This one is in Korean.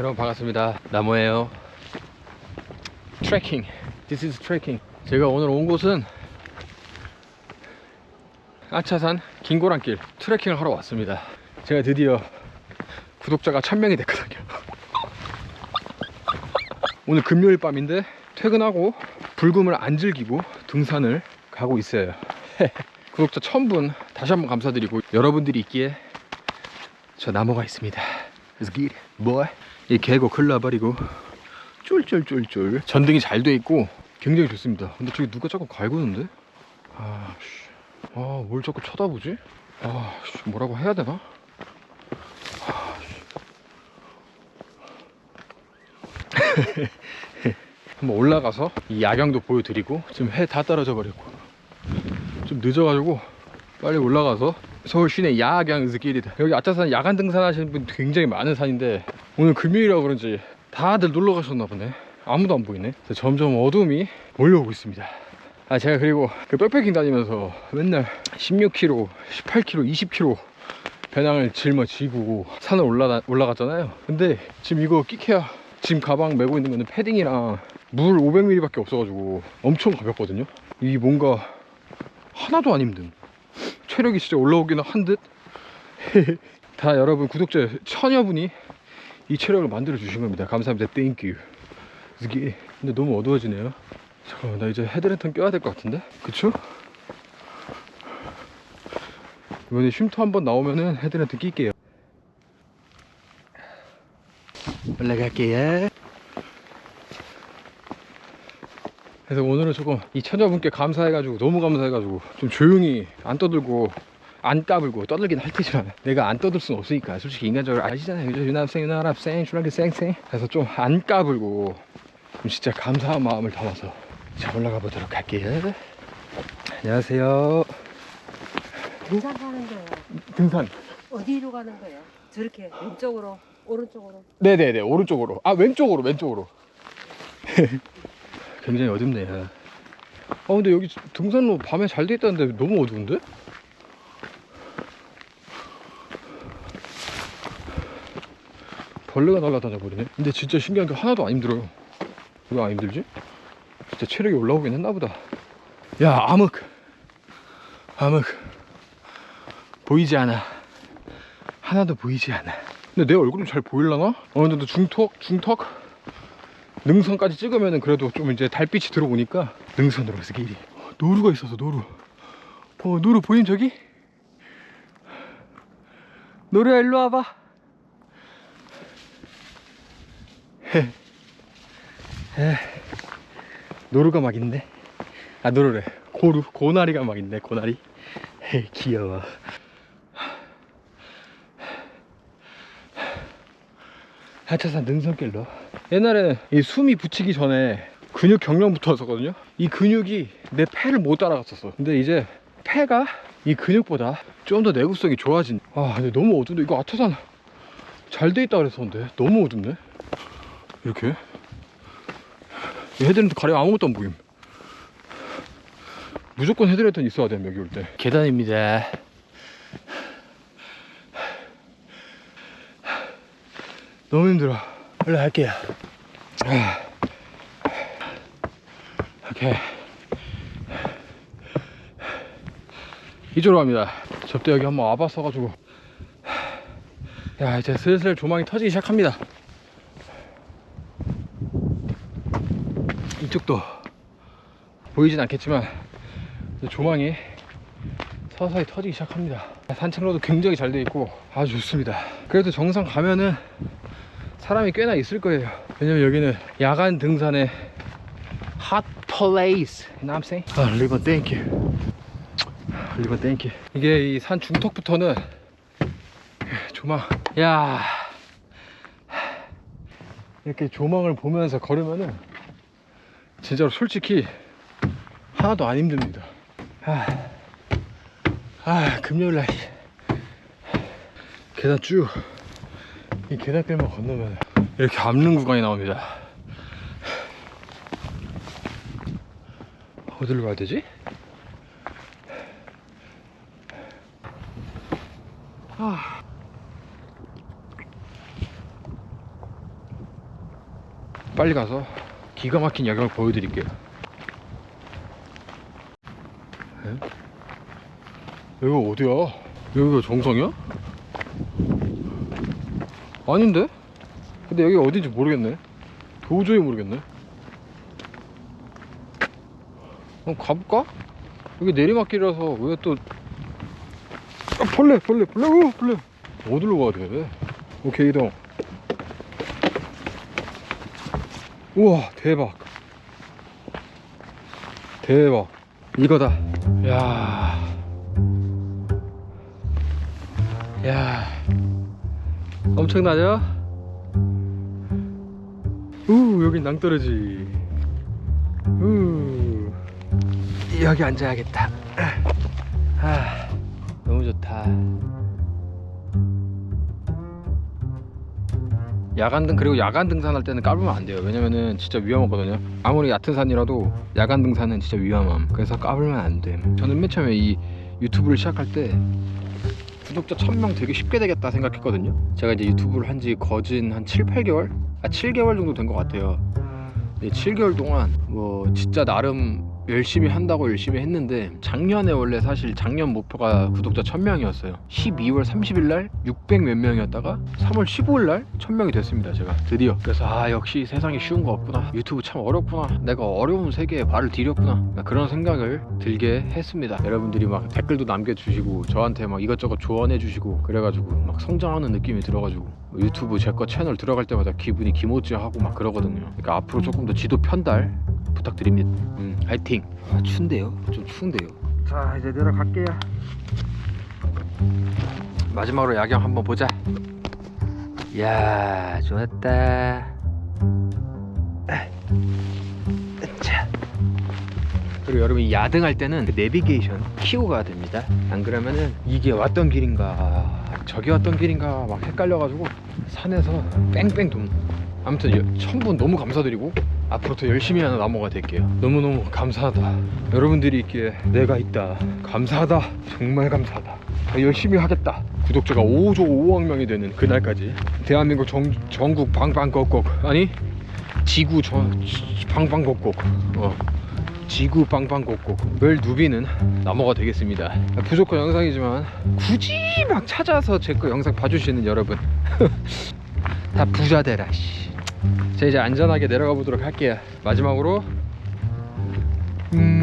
여러분 반갑습니다. 나무예요. 트레킹. This is 트레킹. 제가 오늘 온 곳은 아차산 긴고란길 트레킹을 하러 왔습니다. 제가 드디어 구독자가 1000명이 됐거든요. 오늘 금요일 밤인데 퇴근하고 불금을 안 즐기고 등산을 가고 있어요. 구독자 1000분 다시 한번 감사드리고 여러분들이 있기에 저 나무가 있습니다. Let's get it, boy. 이 계곡 흘러버리고 쫄쫄쫄쫄 전등이 잘 돼 있고 굉장히 좋습니다. 근데 저기 누가 자꾸 갈구는데? 아, 씨. 아, 뭘 자꾸 쳐다보지? 아, 씨, 뭐라고 해야 되나? 아, 씨. 한번 올라가서 이 야경도 보여드리고 지금 해 다 떨어져 버렸고 좀 늦어가지고 빨리 올라가서 서울 시내 야경 스길이다 여기 아차산 야간 등산하시는 분 굉장히 많은 산인데 오늘 금요일이라 그런지 다들 놀러 가셨나 보네. 아무도 안 보이네. 점점 어둠이 몰려오고 있습니다. 아 제가 그리고 그 백패킹 다니면서 맨날 16km, 18km, 20km 배낭을 짊어지고 산을 올라, 올라갔잖아요. 근데 지금 이거 끼케야 지금 가방 메고 있는 거는 패딩이랑 물 500ml 밖에 없어가지고 엄청 가볍거든요. 이 뭔가 하나도 안 힘듦 체력이 진짜 올라오기는 한 듯? 다 여러분 구독자 천여 분이 이 체력을 만들어 주신 겁니다. 감사합니다. 땡큐 이게 근데 너무 어두워지네요. 잠깐만 나 이제 헤드랜턴 껴야 될 것 같은데? 그쵸? 이번에 쉼터 한번 나오면은 헤드랜턴 낄게요. 올라갈게요. 그래서 오늘은 조금 이 처녀분께 감사해가지고 너무 감사해가지고 좀 조용히 안 떠들고 안 까불고 떠들긴 할 테지만 내가 안 떠들 순 없으니까 솔직히 인간적으로 아시잖아요 유남생 유나랍생 슈라기 쌩쌩 그래서 좀 안 까불고 좀 진짜 감사한 마음을 담아서 자 올라가 보도록 할게요 안녕하세요 등산 가는 거예요. 등산 어디로 가는 거예요? 저렇게 왼쪽으로, 오른쪽으로. 네네네 오른쪽으로 아 왼쪽으로 왼쪽으로 굉장히 어둡네요 아 근데 여기 등산로 밤에 잘 돼 있다는데 너무 어두운데? 벌레가 날아다녀 버리네. 근데 진짜 신기한 게 하나도 안 힘들어요. 왜 안 힘들지? 진짜 체력이 올라오긴 했나 보다. 야 암흑. 암흑. 보이지 않아. 하나도 보이지 않아. 근데 내 얼굴은 잘 보일라나? 어 근데 또 중턱 중턱? 능선까지 찍으면은 그래도 좀 이제 달빛이 들어오니까 능선으로 해서 길이. 노루가 있어서 노루. 어 노루 보임 저기? 노루야 일로 와봐 헤. 헤. 노루가 막 있네. 아 노루래. 고루 고나리가 막 있네 고나리. 헤 귀여워. 하차산 능선길로 옛날에는 이 숨이 붙이기 전에 근육 경련부터 왔었거든요? 이 근육이 내 폐를 못 따라갔었어. 근데 이제 폐가 이 근육보다 좀 더 내구성이 좋아진 아 근데 너무 어두운데 이거 아차산 잘 돼 있다 그랬었는데. 너무 어둡네 이렇게? 이 헤드랜턴 가령 아무것도 안 보임. 무조건 헤드랜턴 있어야 돼 여기 올 때. 계단입니다. 너무 힘들어. 올라갈게요. 아. 오케이. 이쪽으로 갑니다. 접대 여기 한번 와봤어가지고. 야 이제 슬슬 조망이 터지기 시작합니다 이쪽도 보이진 않겠지만 조망이 서서히 터지기 시작합니다. 산책로도 굉장히 잘 돼 있고 아주 좋습니다. 그래도 정상 가면은 사람이 꽤나 있을 거예요. 왜냐면 여기는 야간 등산의 핫 플레이스 saying? 아 리본 땡큐 리본 땡큐 이게 이 산 중턱부터는 조망. 야. 이렇게 조망을 보면서 걸으면은 진짜로 솔직히 하나도 안 힘듭니다 아, 아 금요일날 계단 쭉 이 계단길만 건너면 이렇게 암릉 구간이 나옵니다. 어디로 가야 되지? 아. 빨리 가서 기가 막힌 야경을 보여드릴게요. 에? 여기가 어디야? 여기가 정상이야? 아닌데? 근데 여기 어딘지 모르겠네. 도저히 모르겠네. 그럼 가볼까? 여기 내리막길이라서 왜 또 아, 벌레 벌레 벌레 오 벌레 어디로 가야 돼? 오케이 이동 우와 대박 대박 이거다 야 야, 엄청나죠? 우, 여긴 낭떠러지. 우, 여기 앉아야겠다. 아, 너무 좋다. 야간 등 그리고 야간 등산할 때는 까불면 안 돼요. 왜냐면은 진짜 위험하거든요. 아무리 얕은 산이라도 야간 등산은 진짜 위험함. 그래서 까불면 안 돼. 저는 맨 처음에 이 유튜브를 시작할 때 구독자 1000명 되게 쉽게 되겠다 생각했거든요. 제가 이제 유튜브를 한 지 거진 한 7, 8개월? 아, 7개월 정도 된 것 같아요. 네, 7개월 동안 뭐 진짜 나름 열심히 한다고 열심히 했는데 작년에 원래 사실 작년 목표가 구독자 1000명이었어요. 12월 30일 날 600 몇 명이었다가 3월 15일 날 1000명이 됐습니다. 제가 드디어. 그래서 아 역시 세상에 쉬운 거 없구나. 유튜브 참 어렵구나. 내가 어려운 세계에 발을 디뎠구나. 그런 생각을 들게 했습니다. 여러분들이 막 댓글도 남겨주시고 저한테 막 이것저것 조언해 주시고 그래가지고 막 성장하는 느낌이 들어가지고 유튜브 제 거 채널 들어갈 때마다 기분이 기모찌하고 막 그러거든요. 그러니까 앞으로 조금 더 지도 편달 부탁드립니다. 음, 화이팅. 아, 추운데요? 좀 추운데요. 자, 이제 내려갈게요. 마지막으로 야경 한번 보자. 야, 좋았다. 자. 그리고 여러분이 야등할 때는 그 내비게이션 키고 가야 됩니다. 안 그러면은 이게 왔던 길인가 저기 왔던 길인가 막 헷갈려가지고 산에서 뺑뺑 돈. 아무튼 여- 첨부 너무 감사드리고 앞으로 더 열심히 하는 나무가 될게요. 너무너무 감사하다. 여러분들이 있기에 내가 있다. 감사하다. 정말 감사하다. 더 열심히 하겠다. 구독자가 5조 5억 명이 되는 그날까지 대한민국 정, 전국 방방곡곡 아니 지구 전 방방곡곡 어. 지구 방방곡곡을 누비는 나무가 되겠습니다. 부족한 영상이지만 굳이 막 찾아서 제 거 영상 봐주시는 여러분 다 부자 되라 씨. 자 이제 안전하게 내려가 보도록 할게요. 마지막으로 음